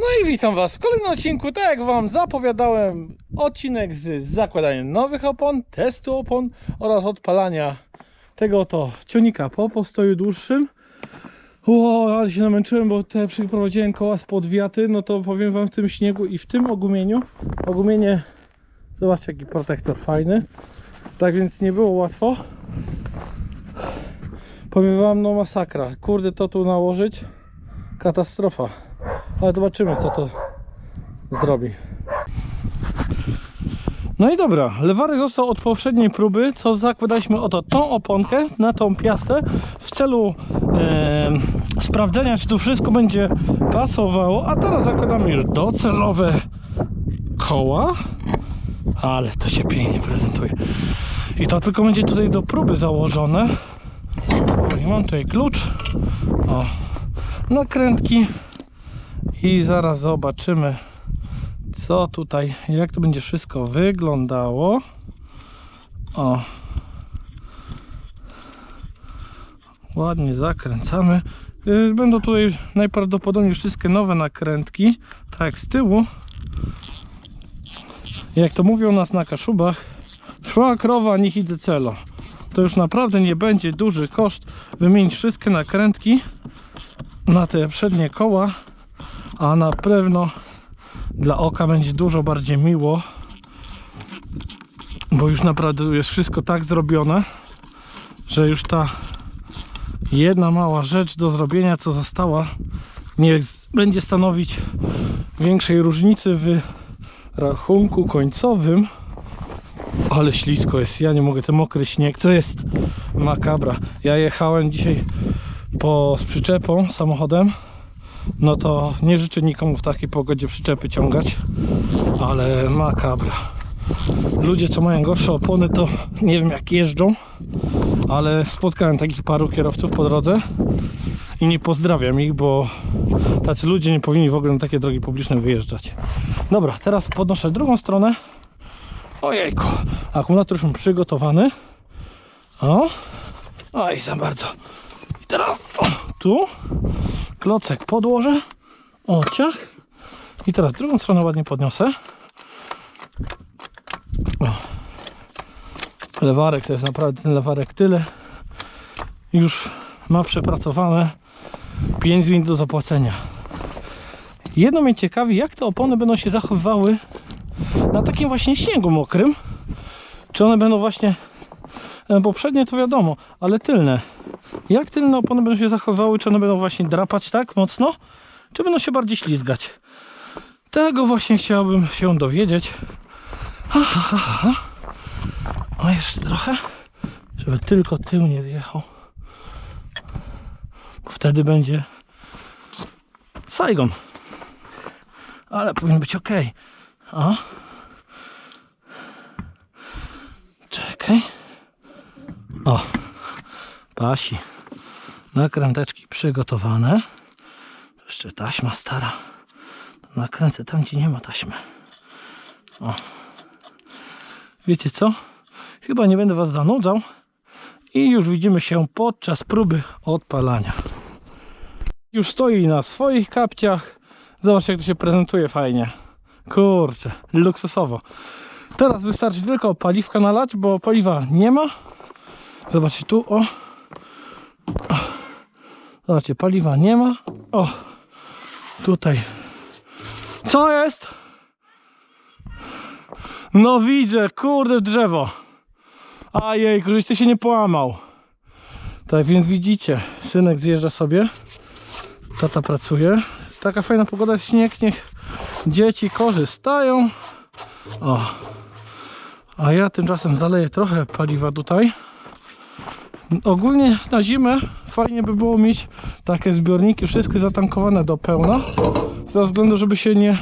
No i witam Was w kolejnym odcinku. Tak jak Wam zapowiadałem, odcinek z zakładaniem nowych opon, testu opon oraz odpalania tego oto ciągnika po postoju dłuższym. Ło, ale się namęczyłem, bo te przyprowadziłem koła spod wiaty, no to powiem Wam w tym śniegu i w tym ogumieniu. Ogumienie, zobaczcie jaki protektor fajny. Tak więc nie było łatwo. Powiem Wam, no masakra. Kurde, to tu nałożyć. Katastrofa. Ale zobaczymy, co to zrobi. No i dobra, lewarek został od poprzedniej próby, co zakładaliśmy oto tą oponkę na tą piastę w celu e, sprawdzenia, czy tu wszystko będzie pasowało, a teraz zakładamy już docelowe koła, ale to się pięknie prezentuje. I to tylko będzie tutaj do próby założone. Powoli, Mam tutaj klucz, o, nakrętki i zaraz zobaczymy co tutaj, jak to będzie wszystko wyglądało. O. Ładnie zakręcamy. Y, Będą tutaj najprawdopodobniej wszystkie nowe nakrętki, tak z tyłu. Jak to mówią nas na Kaszubach, szła krowa, niech idzie celo. To już naprawdę nie będzie duży koszt wymienić wszystkie nakrętki na te przednie koła, a na pewno dla oka będzie dużo bardziej miło, bo już naprawdę jest wszystko tak zrobione, że już ta jedna mała rzecz do zrobienia, co została, nie będzie stanowić większej różnicy w rachunku końcowym. Ale ślisko jest, ja nie mogę, ten mokry śnieg, to jest makabra. Ja jechałem dzisiaj po, z przyczepą samochodem no to nie życzę nikomu w takiej pogodzie przyczepy ciągać, ale makabra. Ludzie, co mają gorsze opony, to nie wiem jak jeżdżą, ale spotkałem takich paru kierowców po drodze i nie pozdrawiam ich, bo tacy ludzie nie powinni w ogóle na takie drogi publiczne wyjeżdżać. Dobra, teraz podnoszę drugą stronę. Ojejku, akumulator już mam przygotowany. O, oj, za bardzo. I teraz o, tu klocek podłożę. O, ciach. I teraz drugą stronę ładnie podniosę. Lewarek to jest naprawdę ten lewarek tyle. Już ma przepracowane 5 minut do zapłacenia. Jedno mnie ciekawi, jak te opony będą się zachowywały na takim właśnie śniegu mokrym. Czy one będą właśnie poprzednie to wiadomo, ale tylne jak tylne opony będą się zachowywały, czy one będą właśnie drapać tak mocno, czy będą się bardziej ślizgać. Tego właśnie chciałbym się dowiedzieć. Ha, ha, ha, ha. O, jeszcze trochę, żeby tylko tył nie zjechał. Bo wtedy będzie Saigon. Ale powinien być ok. O. Czekaj. O. Pasi. Nakręteczki przygotowane. Jeszcze taśma stara. Nakręcę tam, gdzie nie ma taśmy. O. Wiecie co? Chyba nie będę Was zanudzał. I już widzimy się podczas próby odpalania. Już stoi na swoich kapciach. Zobaczcie, jak to się prezentuje fajnie. Kurczę, luksusowo. Teraz wystarczy tylko paliwka nalać, bo paliwa nie ma. Zobaczcie tu, o. Zobaczcie, paliwa nie ma. O, tutaj. Co jest? No widzę, kurde drzewo. Ajej, żeś ty się nie połamał. Tak więc widzicie, synek zjeżdża sobie. Tata pracuje. Taka fajna pogoda, śnieg, niech dzieci korzystają. O. A ja tymczasem zaleję trochę paliwa tutaj. Ogólnie na zimę fajnie by było mieć takie zbiorniki wszystkie zatankowane do pełna ze względu, żeby się nie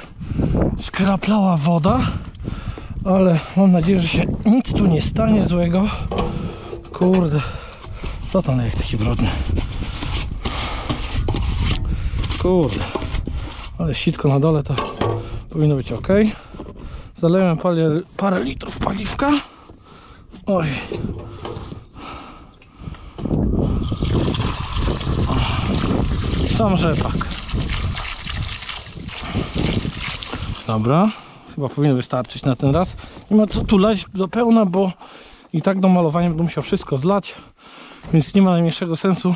skraplała woda. Ale mam nadzieję, że się nic tu nie stanie złego. Kurde co to jak taki brudny? Kurde ale sitko na dole to powinno być ok. Zalejemy parę, parę litrów paliwka. Oj Sam rzepak. Dobra, chyba powinno wystarczyć na ten raz. Nie ma co tu lać do pełna, bo i tak do malowania będę musiał wszystko zlać, więc nie ma najmniejszego sensu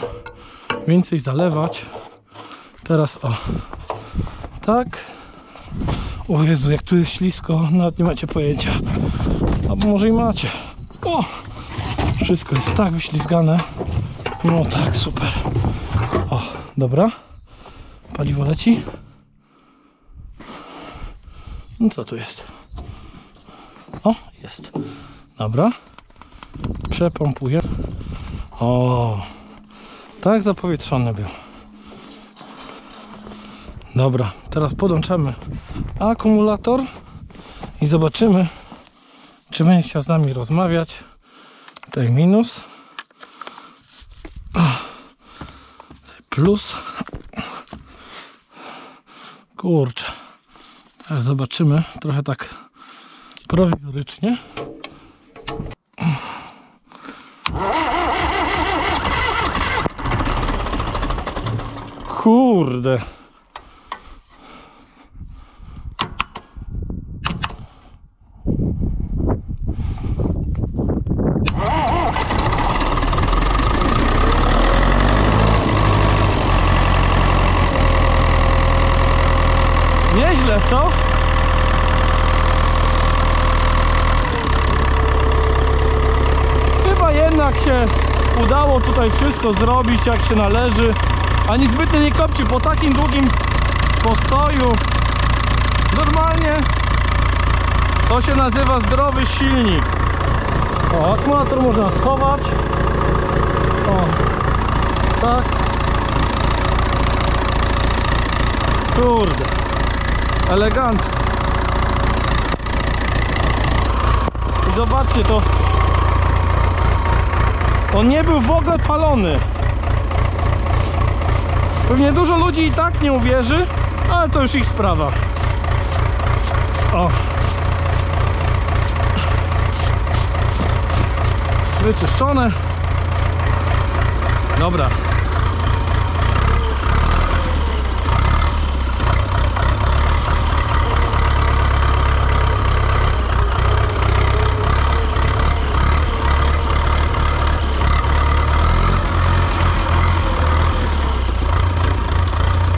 więcej zalewać. Teraz o, tak. O Jezu, jak tu jest ślisko, nawet nie macie pojęcia. Albo może i macie. O! Wszystko jest tak wyślizgane. No tak, super. Dobra. Paliwo leci. No co tu jest? O, jest. Dobra. Przepompuję. O, tak zapowietrzony był. Dobra, teraz podłączamy akumulator i zobaczymy, czy będzie chciał z nami rozmawiać. Tutaj minus. Plus. Kurczę. Teraz zobaczymy. Trochę tak prowizorycznie. Kurde. Nieźle, co? Chyba jednak się udało tutaj wszystko zrobić jak się należy. Ani zbytnio nie kopci po takim długim postoju. Normalnie to się nazywa zdrowy silnik. O, akumulator można schować. O, tak. Kurde. Elegancko. I zobaczcie to. On nie był w ogóle palony. Pewnie dużo ludzi i tak nie uwierzy, ale to już ich sprawa. O. Wyczyszczone. Dobra.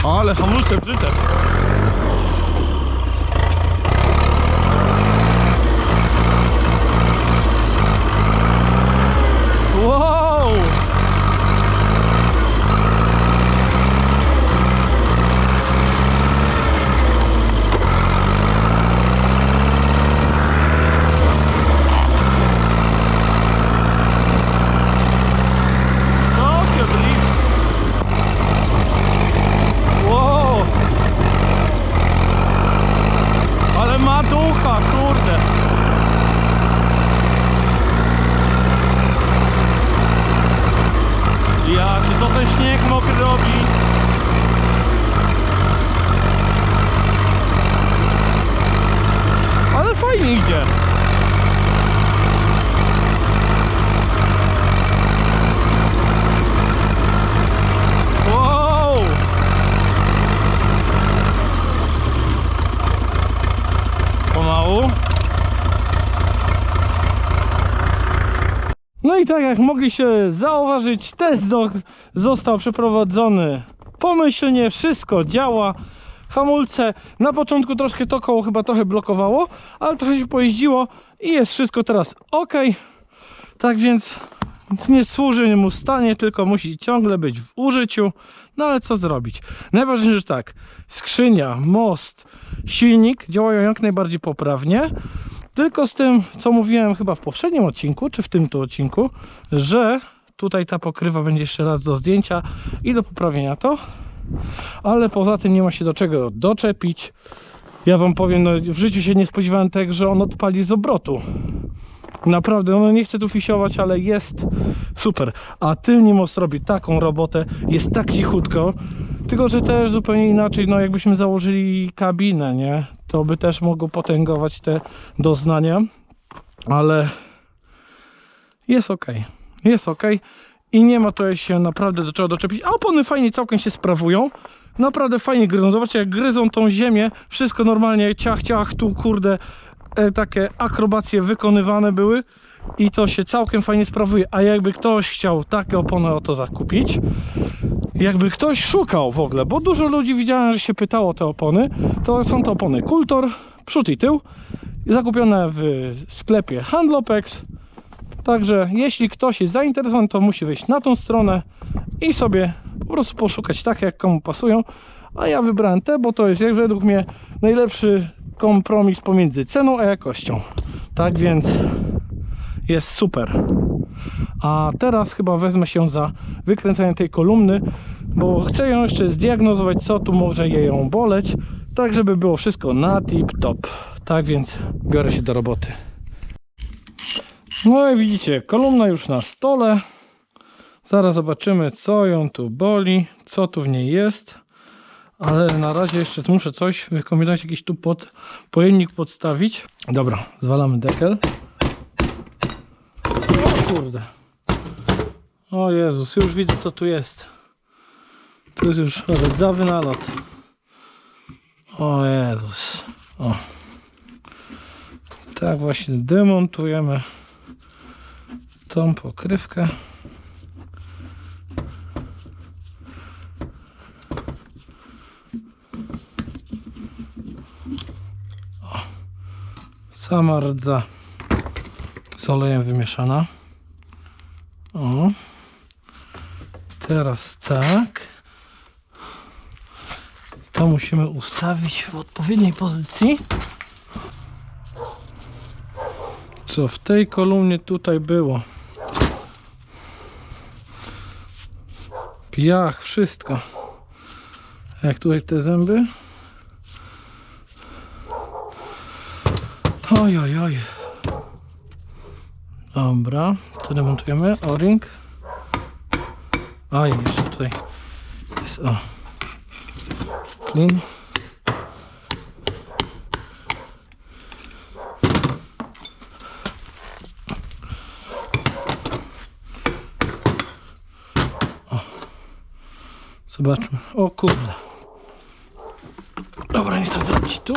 Ale hamulce brzydne. Wow! Tokio Drift. Wow! Ale ma ducha, kurde! Ja, czy to ten śnieg mokry robi? Fajnie idzie. Pomału. No i tak jak mogliście zauważyć, test zo- został przeprowadzony pomyślnie, wszystko działa. Hamulce na początku troszkę to koło chyba trochę blokowało, ale trochę się pojeździło i jest wszystko teraz ok. Tak więc nie służy mu stanie, tylko musi ciągle być w użyciu. No ale co zrobić? Najważniejsze, że tak, skrzynia, most, silnik działają jak najbardziej poprawnie. Tylko z tym, co mówiłem chyba w poprzednim odcinku, czy w tym tu odcinku, że tutaj ta pokrywa będzie jeszcze raz do zdjęcia i do poprawienia to. Ale poza tym nie ma się do czego doczepić. Ja wam powiem, no w życiu się nie spodziewałem tego, że on odpali z obrotu. Naprawdę, no nie chcę tu fisiować, ale jest super. A tylny most robi taką robotę, jest tak cichutko. Tylko, że też zupełnie inaczej, no jakbyśmy założyli kabinę, nie? To by też mogło potęgować te doznania. Ale jest ok. Jest ok. I nie ma tutaj się naprawdę do czego doczepić. A opony fajnie całkiem się sprawują. Naprawdę fajnie gryzą. Zobaczcie jak gryzą tą ziemię. Wszystko normalnie ciach, ciach, tu kurde e, takie akrobacje wykonywane były i to się całkiem fajnie sprawuje. A jakby ktoś chciał takie opony oto zakupić, jakby ktoś szukał w ogóle, bo dużo ludzi widziałem, że się pytało o te opony, to są to opony Kultor, przód i tył, zakupione w sklepie Handlopex. Także jeśli ktoś jest zainteresowany, to musi wejść na tą stronę i sobie po prostu poszukać tak, jak komu pasują. A ja wybrałem te, bo to jest jak według mnie najlepszy kompromis pomiędzy ceną a jakością. Tak więc jest super. A teraz chyba wezmę się za wykręcanie tej kolumny, bo chcę ją jeszcze zdiagnozować, co tu może jej ją boleć, tak żeby było wszystko na tip top. Tak więc biorę się do roboty. No i widzicie, kolumna już na stole. Zaraz zobaczymy, co ją tu boli, co tu w niej jest. Ale na razie jeszcze muszę coś wykombinować, jakiś tu pod, pojemnik podstawić. Dobra, zwalamy dekel. O kurde. O Jezus, już widzę co tu jest. Tu jest już rdzawy nalot. O Jezus. O. Tak właśnie demontujemy tą pokrywkę. O. Sama rdza z olejem wymieszana. O. Teraz tak. To musimy ustawić w odpowiedniej pozycji. Co w tej kolumnie tutaj było? Piach, wszystko. Jak tutaj te zęby? Oj, oj, oj. Dobra, to demontujemy. O-ring. A, i jeszcze tutaj jest o. Clean. Zobaczmy. O kurde. Dobra, niech to wleci tu.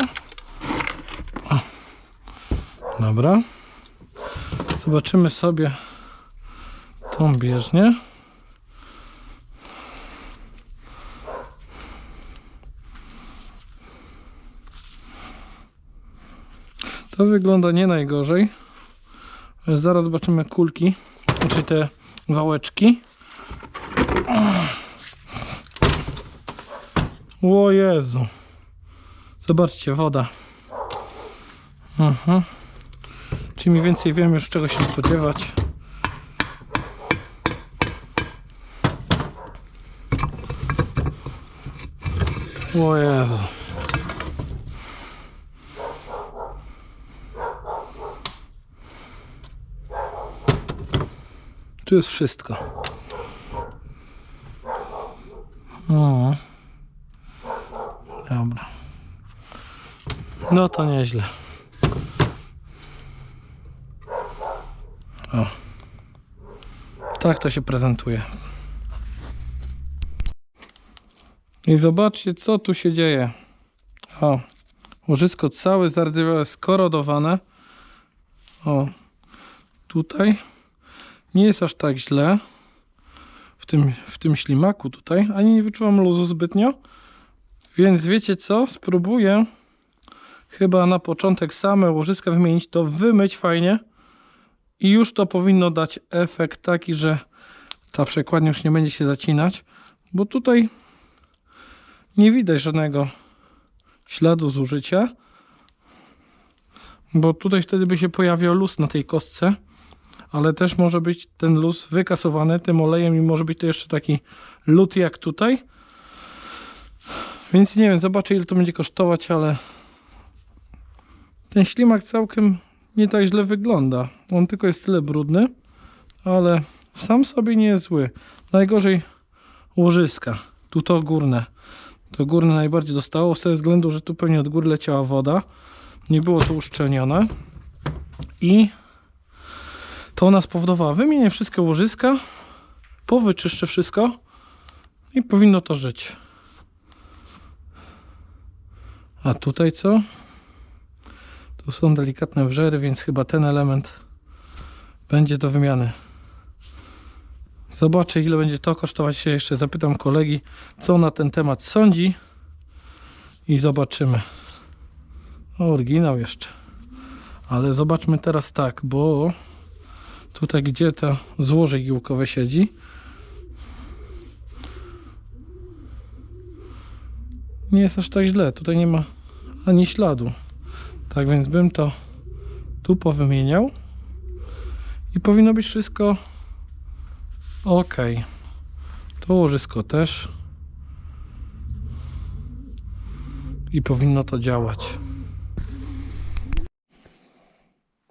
O. Dobra. Zobaczymy sobie tą bieżnię. To wygląda nie najgorzej. Zaraz zobaczymy kulki, czy te wałeczki. O Jezu. Zobaczcie, woda. Aha. Czyli mniej więcej wiem już czego się spodziewać. O Jezu. Tu jest wszystko. O. Dobra. No to nieźle. O. Tak to się prezentuje. I zobaczcie, co tu się dzieje. O, łożysko całe zardzewiałe, skorodowane. O, tutaj nie jest aż tak źle w tym, w tym ślimaku tutaj, ani nie wyczuwam luzu zbytnio. Więc wiecie co? Spróbuję chyba na początek same łożyska wymienić, to wymyć fajnie i już to powinno dać efekt taki, że ta przekładnia już nie będzie się zacinać, bo tutaj nie widać żadnego śladu zużycia, bo tutaj wtedy by się pojawiał luz na tej kostce, ale też może być ten luz wykasowany tym olejem i może być to jeszcze taki lód jak tutaj. Więc nie wiem, zobaczę ile to będzie kosztować, ale ten ślimak całkiem nie tak źle wygląda. On tylko jest tyle brudny, ale sam sobie nie jest zły. Najgorzej łożyska. Tu to górne. To górne najbardziej dostało z tego względu, że tu pewnie od góry leciała woda. Nie było to uszczelnione. I to ona spowodowała wymienię wszystkie łożyska powyczyszczę wszystko i powinno to żyć. A tutaj co? Tu są delikatne wrzery, więc chyba ten element będzie do wymiany. Zobaczę ile będzie to kosztować. Się jeszcze zapytam kolegi, co na ten temat sądzi i zobaczymy. O, oryginał jeszcze. Ale zobaczmy teraz tak, bo tutaj gdzie to złoże igiełkowe siedzi nie jest aż tak źle. Tutaj nie ma ani śladu. Tak więc bym to tu powymieniał i powinno być wszystko ok. To łożysko też i powinno to działać.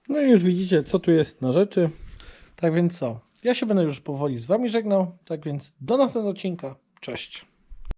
No i już widzicie, co tu jest na rzeczy. Tak więc co? Ja się będę już powoli z Wami żegnał. Tak więc do następnego odcinka. Cześć.